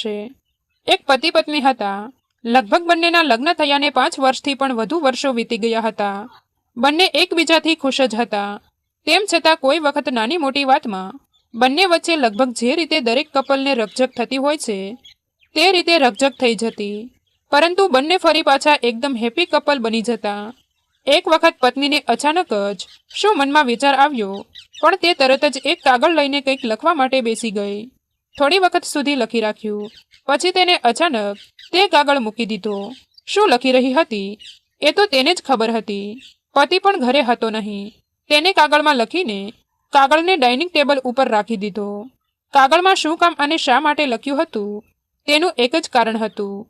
છે. એક પતિ પત્ની હતા. લગભગ બંનેના લગ્ન થયાને પાંચ વર્ષથી પણ વધુ વર્ષો વીતી ગયા હતા. બંને એકબીજાથી ખુશ જ હતા. તેમ છતાં કોઈ વખત નાની મોટી વાતમાં, બંને વચ્ચે લગભગ જે રીતે દરેક કપલને રકઝક થતી હોય છે, તે રીતે રકઝક થઈ જતી. પરંતુ બંને ફરી પાછા એકદમ હેપી કપલ બની જતા. એક વખત પત્નીને અચાનક જ શું મનમાં વિચાર આવ્યો, પણ તે તરત જ એક કાગળ લઈને કંઈક લખવા માટે બેસી ગઈ. થોડી વખત સુધી લખી રાખ્યું. પછી તેને અચાનક તે કાગળ મૂકી દીધો. શું લખી રહી હતી? એ તો તેને જ ખબર હતી. પતિ પણ ઘરે હતો નહીં. તેને કાગળમાં લખીને કાગળને ડાઇનિંગ ટેબલ ઉપર રાખી દીધો. કાગળમાં શું કામ અને શા માટે લખ્યું હતું? તેનું એક જ કારણ હતું.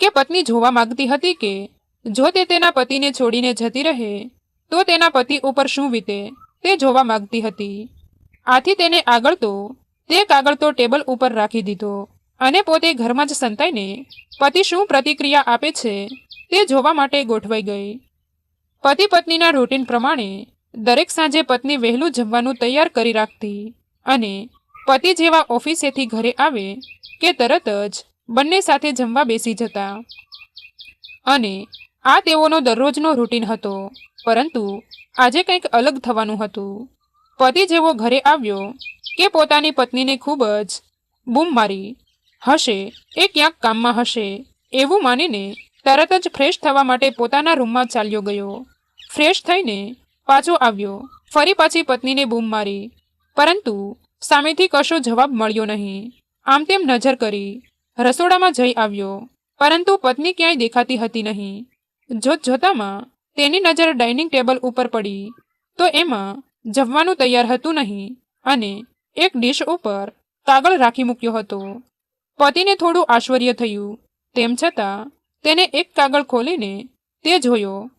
કે પત્ની જોવા માંગતી હતી કે જો તે તેના પતિને છોડીને જતી રહે, તો તેના પતિ ઉપર શું વીતે તે જોવા માંગતી હતી. આથી તેને આગળ તો તે કાગળ તો ટેબલ ઉપર રાખી દીધો અને પોતે ઘરમાં જ સંતાઈને પતિ શું પ્રતિક્રિયા આપે છે તે જોવા માટે ગોઠવાઈ ગઈ. પતિ પત્નીના રૂટીન પ્રમાણે દરેક સાંજે પત્ની વહેલું જમવાનું તૈયાર કરી રાખતી અને પતિ જેવા ઓફિસેથી ઘરે આવે કે તરત જ બંને સાથે જમવા બેસી જતા. અને આ તેઓનો દરરોજનો રૂટીન હતો, પરંતુ આજે કંઈક અલગ થવાનું હતું. પતિ જેવો ઘરે આવ્યો કે પોતાની પત્નીને ખૂબ જ બૂમ મારી, હશે, એ ક્યાંક કામમાં હશે? એવું માનીને તરત જ ફ્રેશ થવા માટે પોતાના રૂમમાં ચાલ્યો ગયો. ફ્રેશ થઈને પાછો આવ્યો. ફરી પાછી પત્નીને બૂમ મારી, પરંતુ સામેથી કશો જવાબ મળ્યો નહીં. આમ તેમ નજર કરી રસોડામાં જઈ આવ્યો, પરંતુ પત્ની ક્યાંય દેખાતી હતી નહીં. જોત જોતામાં તેની નજર ડાઇનિંગ ટેબલ ઉપર પડી. તો એમાં જમવાનું તૈયાર હતું નહીં અને એક ડીશ ઉપર કાગળ રાખી મૂક્યો હતો. પતિને થોડું આશ્ચર્ય થયું. તેમ છતાં તેને એક કાગળ ખોલીને તે જોયો.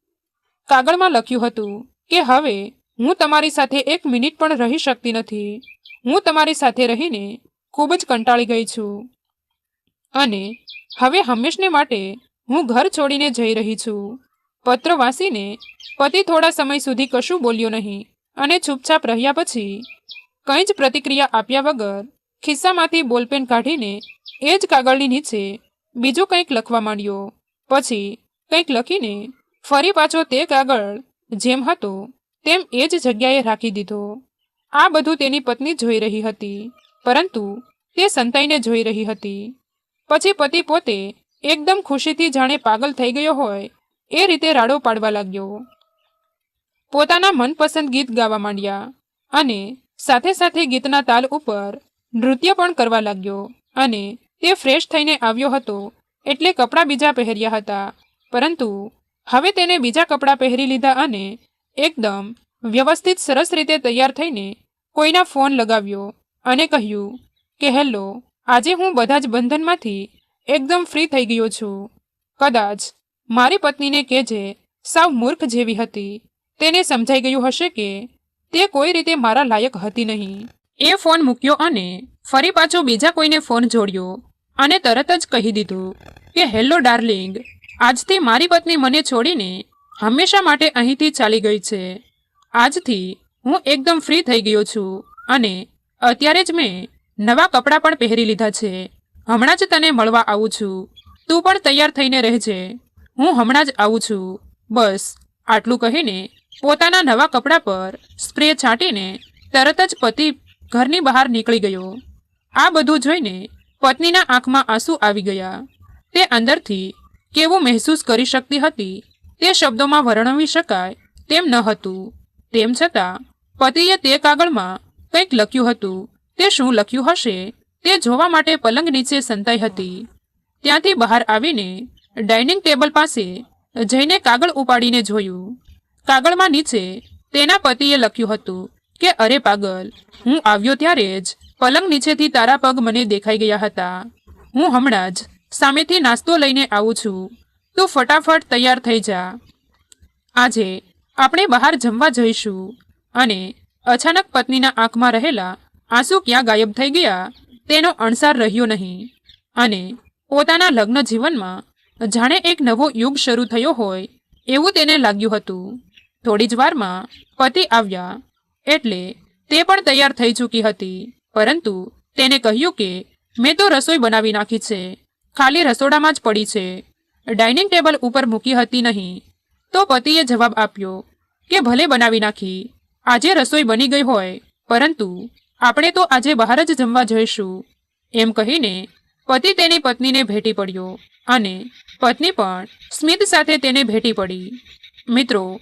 કાગળમાં લખ્યું હતું કે, હવે હું તમારી સાથે એક મિનિટ પણ રહી શકતી નથી. હું તમારી સાથે રહીને ખૂબ જ કંટાળી ગઈ છું. અને હવે હંમેશને માટે હું ઘર છોડીને જઈ રહી છું. પત્ર વાંચીને પતિ થોડા સમય સુધી કશું બોલ્યો નહીં. અને ચૂપચાપ રહ્યા પછી કંઈ જ પ્રતિક્રિયા આપ્યા વગર ખિસ્સામાંથી બોલપેન કાઢીને એ જ કાગળની નીચે બીજું કંઈક લખવા માંડ્યો. પછી કંઈક લખીને ફરી પાછો તે કાગળ જેમ હતો તેમ એ જ જગ્યાએ રાખી દીધો. આ બધું તેની પત્ની જોઈ રહી હતી, પરંતુ તે સંતાઈને જોઈ રહી હતી. પછી પતિ પોતે એકદમ ખુશીથી જાણે પાગલ થઈ ગયો હોય એ રીતે રાડો પાડવા લાગ્યો. પોતાના મનપસંદ ગીત ગાવા માંડ્યા અને સાથે સાથે ગીતના તાલ ઉપર નૃત્ય પણ કરવા લાગ્યો અને તે ફ્રેશ થઈને આવ્યો હતો એટલે કપડાં બીજા પહેર્યા હતા. પરંતુ હવે તેને બીજા કપડાં પહેરી લીધા અને એકદમ વ્યવસ્થિત સરસ રીતે તૈયાર થઈને કોઈના ફોન લગાવ્યો અને કહ્યું કે, હેલો, આજે હું બધા જ બંધનમાંથી એકદમ ફ્રી થઈ ગયો છું. કદાચ મારી પત્નીને કહેજે, સાવ મૂર્ખ જેવી હતી. તેને સમજાઈ ગયું હશે કે તે કોઈ રીતે મારા લાયક હતી નહીં. એ ફોન મૂક્યો અને ફરી પાછો બીજા કોઈને ફોન જોડ્યો અને તરત જ કહી દીધું કે, હેલો ડાર્લિંગ, આજથી મારી પત્ની મને છોડીને હંમેશા માટે અહીંથી ચાલી ગઈ છે. આજથી હું એકદમ ફ્રી થઈ ગયો છું અને અત્યારે જ મેં નવા કપડાં પણ પહેરી લીધા છે. હમણાં જ તને મળવા આવું છું. તું પણ તૈયાર થઈને રહેજે. હું હમણાં જ આવું છું. બસ. આટલું કહીને પોતાના નવા કપડાં પર સ્પ્રે છાંટીને તરત જ પતિ ઘરની બહાર નીકળી ગયો. આ બધું જોઈને પત્નીના આંખમાં આંસુ આવી ગયા. તે અંદરથી કેવું મહેસૂસ કરી શકતી હતી તે શબ્દોમાં વર્ણવી શકાય તેમ ન હતું. તેમ છતાં, પતિએ તે કાગળમાં કંઈક લખ્યું હતું. તે શું લખ્યું હશે તે જોવા માટે પલંગ નીચે સંતાઈ હતી. ત્યાંથી બહાર આવીને ડાઇનિંગ ટેબલ પાસે જઈને કાગળ ઉપાડીને જોયું. કાગળમાં નીચે તેના પતિએ લખ્યું હતું કે, અરે પાગલ, હું આવ્યો ત્યારે જ પલંગ નીચેથી તારા પગ મને દેખાઈ ગયા હતા. હું હમણાં જ સામેથી નાસ્તો લઈને આવું છું. તું ફટાફટ તૈયાર થઈ જા. આજે આપણે બહાર જમવા જઈશું. અને અચાનક પત્નીના આંખમાં રહેલા આંસુ ક્યાં ગાયબ થઈ ગયા તેનો અણસાર રહ્યો નહીં. અને પોતાના લગ્ન જીવનમાં જાણે એક નવો યુગ શરૂ થયો હોય એવું તેને લાગ્યું હતું. થોડી જ વારમાં પતિ આવ્યા એટલે તે પણ તૈયાર થઈ ચૂકી હતી. પરંતુ તેને કહ્યું કે, મેં તો રસોઈ બનાવી નાખી છે. ખાલી રસોડામાં જ પડી છે. ડાઇનિંગ ટેબલ ઉપર મૂકી હતી નહીં. તો પતિએ જવાબ આપ્યો કે, ભલે બનાવી નાખી. આજે રસોઈ બની ગઈ હોય. પરંતુ આપણે તો આજે બહાર જ જમવા જઈશું. એમ કહીને પતિ તેની પત્નીને ભેટી પડ્યો અને પત્ની પણ સ્મિત સાથે તેને ભેટી પડી. મિત્રો